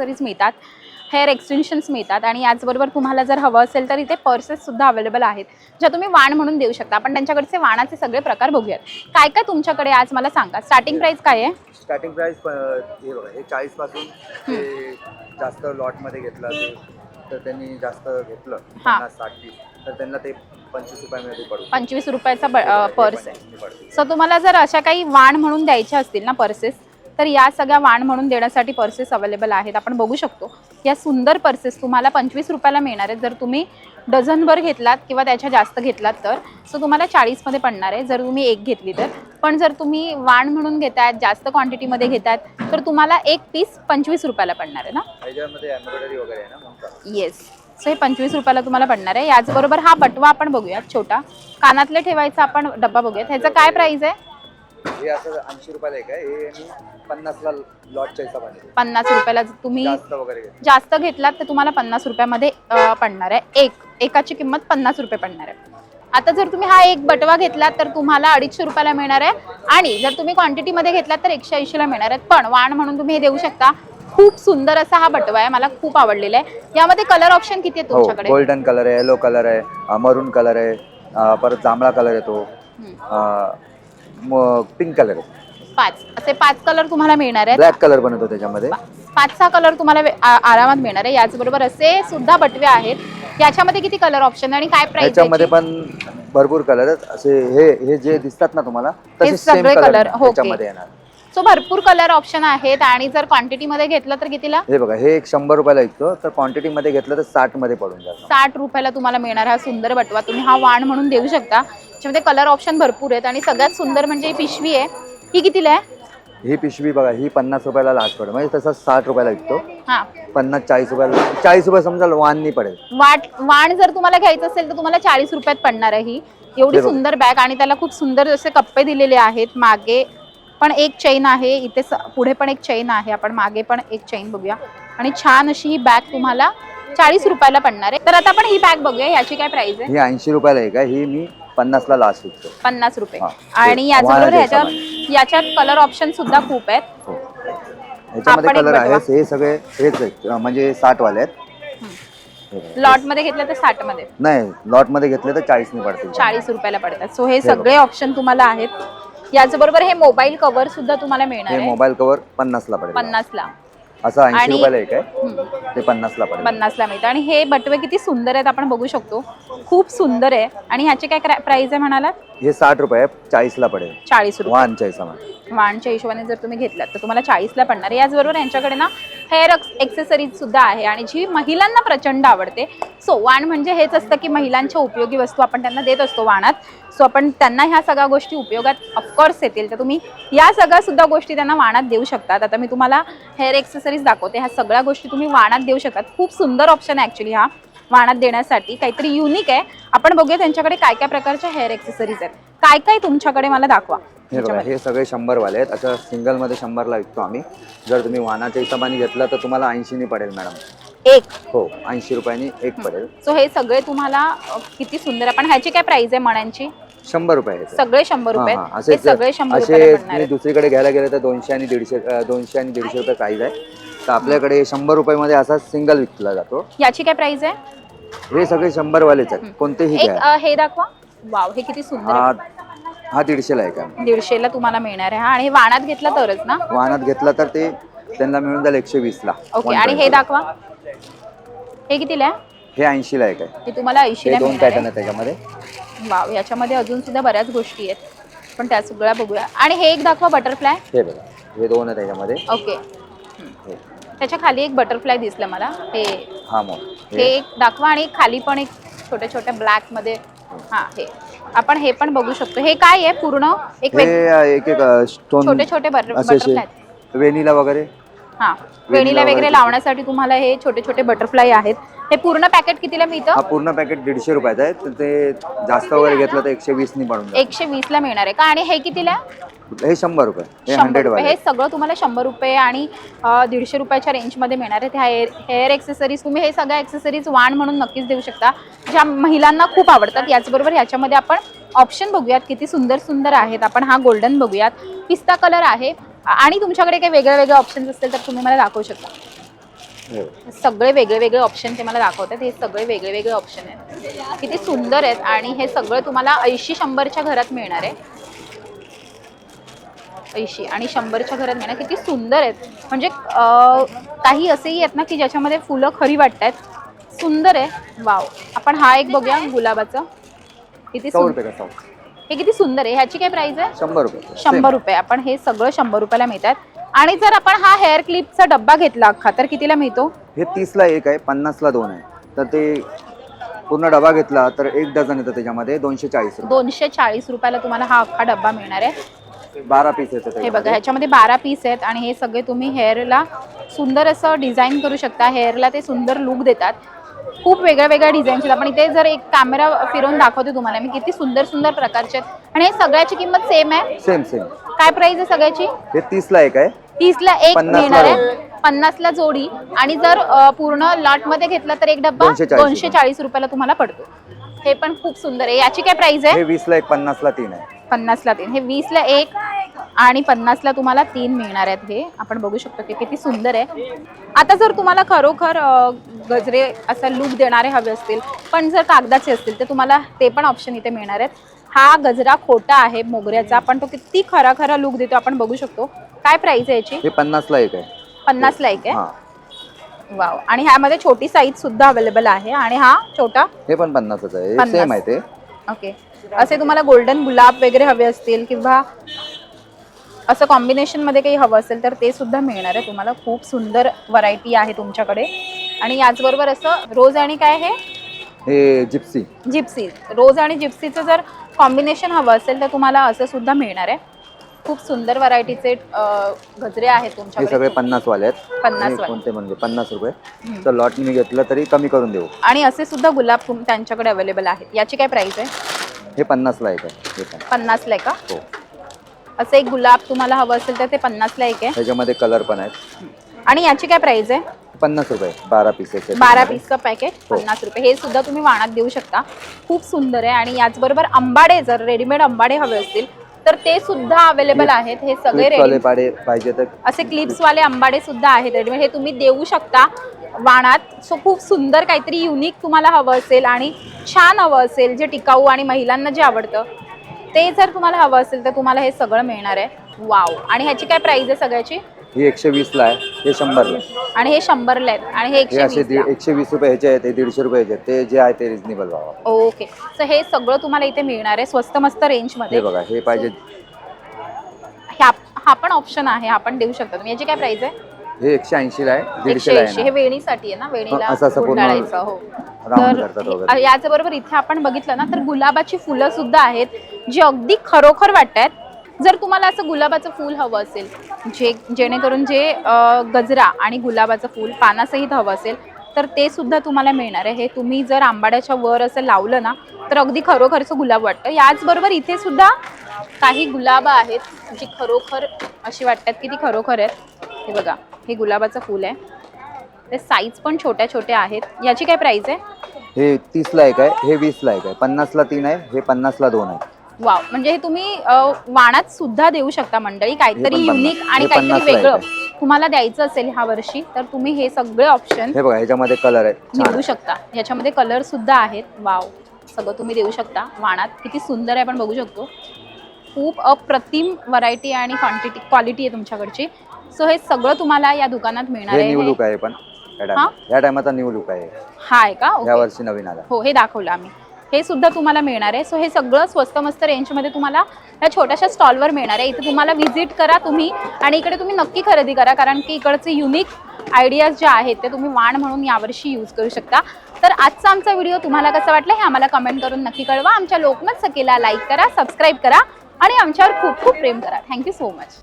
Accessories मिळतात hair extensions मिळतात आणि याचबरोबर तुम्हाला जर हवं असेल तर इथे पर्सेस सुद्धा अवेलेबल आहेत ज्या तुम्ही वाण म्हणून देऊ शकता. आपण त्यांच्याकडचे वाणाचे सगळे प्रकार बघूयात. काय काय तुमच्याकडे आज मला सांगा? स्टार्टिंग प्राइस काय आहे? स्टार्टिंग प्राइस हे चाळीसपासून ते जास्त लॉटमध्ये घेतलं तर त्यांनी जास्त घेतलं पन्नास साठ पीस तर त्यांना ते पंचवीस रुपयामध्ये पडू. पंचवीस रुपयाचा पर्स आहे. सो तुम्हाला जर अशा काही वाण म्हणून द्यायच्या असतील ना पर्सेस तर या सगळ्या वाण म्हणून देण्यासाठी पर्सेस अवेलेबल आहेत. आपण बघू शकतो या सुंदर पर्सेस तुम्हाला पंचवीस रुपयाला मिळणार आहेत. जर तुम्ही डझनभर घेतलात किंवा त्याच्या जास्त घेतलात तर सो तुम्हाला चाळीसमध्ये पडणार आहे जर तुम्ही एक घेतली तर. पण जर तुम्ही वाण म्हणून घेतायत जास्त क्वांटिटीमध्ये घेतात तर तुम्हाला एक पीस पंचवीस रुपयाला पडणार आहे ना? येस सो हे पंचवीस रुपयाला तुम्हाला पडणार आहे. याचबरोबर हा बटवा आपण बघूयात छोटा. कानातले ठेवायचा आपण डब्बा बघूयात. ह्याचं काय प्राइस आहे? हे असं ऐंशी रुपयाला एक आहे. हे मी पन्नासला लॉटच्या हिशोबाने पन्नास रुपयाला जर तुम्ही जास्त वगैरे घेतलं जास्त घेतलात तर तुम्हाला पन्नास रुपयामध्ये अं, पडणार आहे. एक एकाची किंमत पन्नास रुपये पडणार आहे. आता जर तुम्ही हा एक बटवा घेतलात तर तुम्हाला अडीचशे रुपयाला मिळणार आहे. आणि जर तुम्ही क्वांटिटीमध्ये घेतलात तर एकशे ऐंशीला मिळणार आहेत. पण वाण म्हणून तुम्ही हे देऊ शकता. खूप सुंदर असा हा बटवा आहे. मला खूप आवडलेला आहे. यामध्ये कलर ऑप्शन किती आहे हो तुमच्याकडे? गोल्डन कलर आहे येलो कलर आहे मरून कलर आहे अं, परत जांभळा कलर येतो. पिंक कलर आहे. पाच. असे पाच कलर तुम्हाला मिळणार आहेत. ब्लॅक कलर येतो त्याच्यामध्ये. पाच सहा कलर तुम्हाला वे- आ- आरामात मिळणार आहे. याचबरोबर असे सुद्धा बटवे आहेत. याच्यामध्ये किती कलर ऑप्शन आणि काय प्राइस त्याच्यामध्ये पण भरपूर कलर आहेत. असे हे हे जे दिसतात ना तुम्हाला तसे सेम सगळे कलर हो, त्याच्यामध्ये येणार. सो भरपूर कलर ऑप्शन आहेत आणि जर क्वांटिटी मध्ये घेतलं तर कितीला? हे बघा हे एक शंभर रुपयाला विकतो तर क्वांटिटी मध्ये घेतलं तर साठमध्ये पडून जातं. साठ रुपयाला तुम्हाला मिळणार हा सुंदर बटवा. तुम्ही हा वाण म्हणून देऊ शकता. त्याच्यामध्ये कलर ऑप्शन भरपूर आहेत आणि सगळ्यात सुंदर म्हणजे ही पिशवी आहे. ही कितीला आहे? ही पिशवी बघा ही पन्नास रुपयाला लास्ट पडेल. म्हणजे तसं साठ रुपयाला विकतो. हा. पन्नास चाळीस रुपयाला चाळीस रुपये समजा वाननी पडेल. वाट वाण जर तुम्हाला घ्यायचं असेल तर तुम्हाला चाळीस रुपयात पडणार आहे ही. एवढी. सुंदर बॅग आणि त्याला खूप सुंदर असे कप्पे दिलेले आहेत मागे पण एक चैन आहे इथे पुढे पण एक चैन आहे आपण मागे पण एक चैन बघूया. आणि छान अशी ही बॅग तुम्हाला चाळीस रुपयाला पडणार आहे. तर आता आपण ही बॅग बघूया याची काय प्राइस आहे? ही ऐंशी रुपयाला आहे ही मी पन्नासला लास्ट विकतो. पन्नास रुपये. आणि वाणाच्या ह्याच्यात याच्यात कलर ऑप्शन सुद्धा खूप आहेत. हो. ह्याच्यामध्ये कलर. आहेत हे सगळे हेच म्हणजे साठ वाले आहेत. लॉटमध्ये घेतलं तर साठमध्ये नाही लॉटमध्ये घेतले तर चाळीसने पडतील. चाळीस रुपयाला पडतात. सो हे सगळे ऑप्शन तुम्हाला आहेत. याचबरोबर हे मोबाईल कव्हर सुद्धा तुम्हाला मिळणार हे आहे. मोबाईल कव्हर पन्नासला पडेल. पन्नासला. असं ऐंशी आणि- रुपयाला एक आहे. ते पन्नासला पडेल. पन्नासला मिळतं. आणि हे बटवे किती सुंदर आहेत आपण बघू शकतो. खूप सुंदर आहे. आणि ह्याची काय प्राइस आहे म्हणाला हे साठ रुपये चाळीसला पडेल. चाळीस रुपये. वानच्या हिशोबाने. वाणच्या हिशोबाने जर तुम्ही घेतलात तर तुम्हाला चाळीसला पडणार आहे. याचबरोबर यांच्याकडे ना हेअर एक्सेसरीज सुद्धा आहे आणि जी महिलांना प्रचंड आवडते. सो वाण म्हणजे हेच असतं की महिलांच्या उपयोगी वस्तू आपण त्यांना देत असतो वाणात. सो आपण त्यांना ह्या सगळ्या गोष्टी उपयोगात ऑफकोर्स येतील. तर तुम्ही या सगळ्या सुद्धा गोष्टी त्यांना वाणात देऊ शकतात. आता मी तुम्हाला हेअर एक्सेसरीज दाखवते. ह्या सगळ्या गोष्टी तुम्ही वाणात देऊ शकतात. खूप सुंदर ऑप्शन आहे ॲक्च्युली हा वाणात देण्यासाठी. काहीतरी युनिक आहे. आपण बघूया त्यांच्याकडे काय काय प्रकारच्या हेअर एक्सेसरीज आहेत. काय काय तुमच्याकडे मला दाखवा. हे बघा. हे सगळे शंभर वाले आहेत. असं सिंगलमध्ये शंभरला विकतो आम्ही. जर तुम्ही वानाच्या हिशोबाने घेतलं तर तुम्हाला ऐंशीनी पडेल मॅडम. एक? हो ऐंशी रुपयांनी एक पडेल. सो हे सगळे तुम्हाला अ, किती सुंदर आहे. पण ह्याची काय प्राइस आहे मण्यांची? शंभर रुपये आहेत सगळे शंभर रुपये हा, हा. हे असेच सगळे शंभर असे रुपयाला पडणार तुम्ही आहेत. दुसरीकडे घ्यायला गेले तर दोनशे आणि दीडशे अं, दोनशे आणि दीडशे रुपये प्राइस आहे. तर आपल्याकडे शंभर रुपयामध्ये असा सिंगल विकला जातो. याची काय प्राइस आहे? हे सगळे शंभर वालेच आहेत कोणतेही एक घ्या. अ, हे दाखवा. वाव हे किती सुंदर आहे. हा दीडशेला आहे का? दीडशेला तुम्हाला मिळणार आहे. हा आणि हे वाणात घेतला तरच ना? वाहनात घेतला तर ते त्यांना मिळून जाईल एकशे वीसला ओके आणि हे दाखवा. हे कितीला आहे? हे ऐंशीला आहे हे तुम्हाला हे ऐंशीला दोन मिळणार पॅटर्न आहे आहे त्याच्यामध्ये. वाव याच्यामध्ये अजून सुद्धा बऱ्याच गोष्टी आहेत. पण त्या सगळ्या बघूया. आणि हे एक दाखवा बटरफ्लाय हे बघा हे दोन आहे त्याच्यामध्ये. ओके. हे. त्याच्याखाली एक बटरफ्लाय दिसलं मला. हे हा मग. हे एक दाखवा आणि खाली पण एक छोट्या छोट्या ब्लॅकमध्ये हा हे. आपण हे पण बघू शकतो. हे काय आहे? पूर्ण एक हे वेग- अं, एक एक स्टोन छोटे छोटे बटर असे असे बटरफ्लाय वेनिला वगैरे? हा. वेणीला वगैरे लावण्यासाठी तुम्हाला हे छोटे छोटे बटरफ्लाय आहेत. हे पूर्ण पॅकेट कितीला हा मिळतं पूर्ण पॅकेट दीडशे रुपयाचा आहे. तर ते जास्त वगैरे घेतलं तर एकशे वीसनी पडून जाईल. एकशे वीस ला मिळणार आहे. का? आणि हे कितीला? हे शंभर रुपये. हे शंभर हंड्रेड रुपये. वाले. हे सगळं तुम्हाला शंभर रुपये आणि अ, दीडशे रुपयाच्या रेंजमध्ये मिळणार आहेत. हेअर हेअर एक्सेसरीज तुम्ही हे सगळ्या एक्सेसरीज वाण म्हणून नक्कीच देऊ शकता. ज्या महिलांना खूप आवडतात याचबरोबर ह्याच्यामध्ये आपण ऑप्शन बघूयात. किती सुंदर सुंदर आहेत. आपण हा गोल्डन बघूयात. पिस्ता कलर आहे. आणि तुमच्याकडे काही वेगळे वेगळे ऑप्शन्स असतील तर तुम्ही मला दाखवू शकता. हो. सगळे वेगळे वेगळे ऑप्शन ते मला दाखवतात. हे सगळे वेगळे वेगळे ऑप्शन आहेत. किती सुंदर आहेत. आणि हे सगळं तुम्हाला ऐंशी शंभरच्या घरात मिळणार आहे. ऐंशी आणि शंभरच्या घरात मिळणार किती सुंदर आहेत. म्हणजे काही असेही आहेत ना की ज्याच्यामध्ये फुलं खरी वाटतात सुंदर आहे. वाव. आपण हा एक बघूया गुलाबाचं. किती सुंदर हे किती सुंदर आहे. ह्याची काय प्राइस आहे? शंभर रुपये. शंभर रुपये. आपण हे सगळं शंभर रुपयाला मिळतात. आणि जर आपण हा हेअर क्लिपचा डब्बा घेतला अख्खा तर कितीला मिळतो? हे तीसला एक आहे पन्नासला दोन आहे. तर ते पूर्ण डबा घेतला तर एक डझन येतं त्याच्यामध्ये दोनशे चाळीस दोनशे चाळीस रुपयाला तुम्हाला हा अख्खा डब्बा मिळणार आहे. बारा पीस हे बघा. ह्याच्यामध्ये बारा पीस आहेत आणि हे सगळे तुम्ही हेअरला सुंदर असं डिझाईन करू शकता. हेअरला ते सुंदर लुक देतात. खूप वेगळ्या वेगळ्या डिझाईनचे आपण इथे जर एक कॅमेरा फिरवून दाखवते तुम्हाला मी किती सुंदर सुंदर प्रकारचे आहेत. आणि हे सगळ्याची किंमत सेम आहे? सेम सेम काय प्राइस आहे सगळ्याची? हे तीसला एक आहे. एक 50 ला मिळणार आहे. पन्नासला जोडी. आणि जर अ, पूर्ण लॉटमध्ये घेतला तर एक डब्बा 240 दोनशे चाळीस रुपयाला तुम्हाला पडतो. हे पण खूप सुंदर आहे. याची काय प्राइस आहे? हे वीसला एक पन्नासला तीन आहे. पन्नासला तीन हे वीसला एक आणि पन्नासला तुम्हाला तीन मिळणार आहेत हे. आपण बघू शकतो की किती सुंदर आहे. आता जर तुम्हाला खरोखर गजरे असा लुक देणारे हवे असतील पण जर कागदाचे असतील तर तुम्हाला ते पण ऑप्शन इथे मिळणार आहेत. हा गजरा खोटा आहे मोगऱ्याचा पण तो किती खरा खरा लुक देतो आपण बघू शकतो. काय प्राइस आहे याची? पन्नासला एक आहे. पन्नासला एक आहे? वाव. आणि ह्यामध्ये छोटी साईज सुद्धा अवेलेबल आहे आणि हा छोटा हे पण पन्नासच आहे. पन्नास. सेम आहे ते. ओके असे तुम्हाला गोल्डन गुलाब वगैरे हवे असतील किंवा असं कॉम्बिनेशनमध्ये काही हवं असेल तर ते सुद्धा मिळणार आहे. तुम्हाला खूप सुंदर व्हरायटी आहे तुमच्याकडे. आणि याचबरोबर असं रोज आणि काय हे हे जिप्सी जिप्सी रोज आणि जिप्सीचं जर कॉम्बिनेशन हवं असेल तर तुम्हाला असं सुद्धा मिळणार आहे. खूप सुंदर व्हरायटीचे गजरे आहेत हे तुमच्याकडे सगळे पन्नास वाले आहेत. 50 वाले. कोणते म्हणजे पन्नास रुपये. तर लॉट मी घेतलं तरी कमी करून देऊ. आणि असे सुद्धा गुलाब तुम त्यांच्याकडे अवेलेबल आहेत. याची काय प्राइस आहे? हे पन्नासला एक आहे. हे पण. पन्नासला आहे का हो. असं एक गुलाब तुम्हाला हवं असेल तर ते पन्नासला एक आहे. ह्याच्यामध्ये कलर पण आहेत. आणि याची काय प्राइस आहे? पन्नास रुपये. बारा पीस बारा पीसचं पॅकेट हो. पन्नास रुपये. हे सुद्धा तुम्ही वाणात देऊ शकता. खूप सुंदर आहे. आणि याचबरोबर आंबाडे जर रेडीमेड आंबाडे हवे असतील तर ते सुद्धा अवेलेबल आहेत हे सगळे वाले रेडी पाडे पाहिजे तर असे क्लिप्स वाले आंबाडे सुद्धा आहेत रेडीमेड हे तुम्ही देऊ शकता वाणात. सो खूप सुंदर काहीतरी युनिक तुम्हाला हवं असेल आणि छान हवं असेल जे टिकाऊ आणि महिलांना जे आवडतं ते जर तुम्हाला हवं असेल तर तुम्हाला हे सगळं मिळणार आहे. वाव आणि ह्याची काय प्राइस आहे सगळ्याची? ही एकशे वीसला आहे. हे शंभरला आहे. आणि हे शंभरला आहेत. आणि हे हे एकशे असे वीसला एकशे वीस रुपये ह्याचे आहेत हे दीडशे रुपये ह्याचे आहेत. ते जे आहे ते रिजनेबल व्हावं ओके. सो हे सगळं तुम्हाला इथे मिळणार आहे स्वस्त मस्त रेंजमध्ये हे बघा हे पाहिजे ह्या हा पण ऑप्शन आहे हा पण देऊ शकता तुम्ही. याची काय प्राइस आहे? हे एकशे ऐंशीला आहे एकशे दीडशेला ऐंशी हे आहे. वेणीसाठी आहे ना वेणीला असं- असं पूर्ण गुंडाळायचं हो. राऊंड करतात तर वगैरे. याच बरोबर इथे आपण बघितलं ना तर गुलाबाची फुलं सुद्धा आहेत जी अगदी खरोखर वाटतात. जर तुम्हाला असं गुलाबाचं फूल हवं असेल जे जेणेकरून जे गजरा आणि गुलाबाचं फूल पानासहित हवं असेल तर ते सुद्धा तुम्हाला मिळणार आहे. हे तुम्ही जर आंबाड्याच्या वर असं लावलं ना तर अगदी खरोखरचं गुलाब वाटतं. याचबरोबर इथे सुद्धा काही गुलाब आहेत जी खरोखर अशी वाटतात की ती खरोखर आहेत. हे बघा हे गुलाबाचं फूल आहे. ते साईज पण छोट्या छोट्या आहेत. याची काय प्राइस आहे? हे तीसला एक आहे हे वीसला एक आहे. पन्नासला तीन आहे हे पन्नासला दोन आहे. वाव. म्हणजे हे तुम्ही अ, वाणात सुद्धा देऊ शकता मंडळी. काहीतरी युनिक आणि हे काहीतरी पन्नासला वेगळं. आहे तुम्हाला द्यायचं असेल ह्या वर्षी तर तुम्ही हे सगळे ऑप्शन हे बघा ह्याच्यामध्ये कलर छान निवडू आहे. शकता. याच्यामध्ये कलर सुद्धा आहेत. वाव. सगळं तुम्ही देऊ शकता. वाणात किती सुंदर आहे आपण बघू शकतो. खूप अप्रतिम व्हरायटी आणि क्वांटिटी क्वालिटी आहे तुमच्याकडची. सो हे सगळं तुम्हाला या दुकानात मिळणार हे आहे. हे- आहे पण. या हा? टाइम- या टायमाचा न्यू लुक आहे. हा आहे का? या ओके वर्षी नवीन आला. हो हे दाखवलं आम्ही. हे सुद्धा तुम्हाला मिळणार आहे. सो हे सगळं स्वस्त मस्त रेंजमध्ये तुम्हाला या छोट्याशा स्टॉलवर मिळणार आहे. इथे तुम्हाला व्हिजिट करा तुम्ही आणि इकडे तुम्ही नक्की खरेदी करा. कारण की इकडचे युनिक आयडियाज जे आहेत ते तुम्ही वाण म्हणून यावर्षी यूज करू शकता. तर आजचा आमचा व्हिडिओ तुम्हाला कसं वाटलं हे आम्हाला कमेंट करून नक्की कळवा. आमच्या लोकमत सखीला लाईक करा सबस्क्राईब करा आणि आमच्यावर खूप खूप प्रेम करा. Thank you so much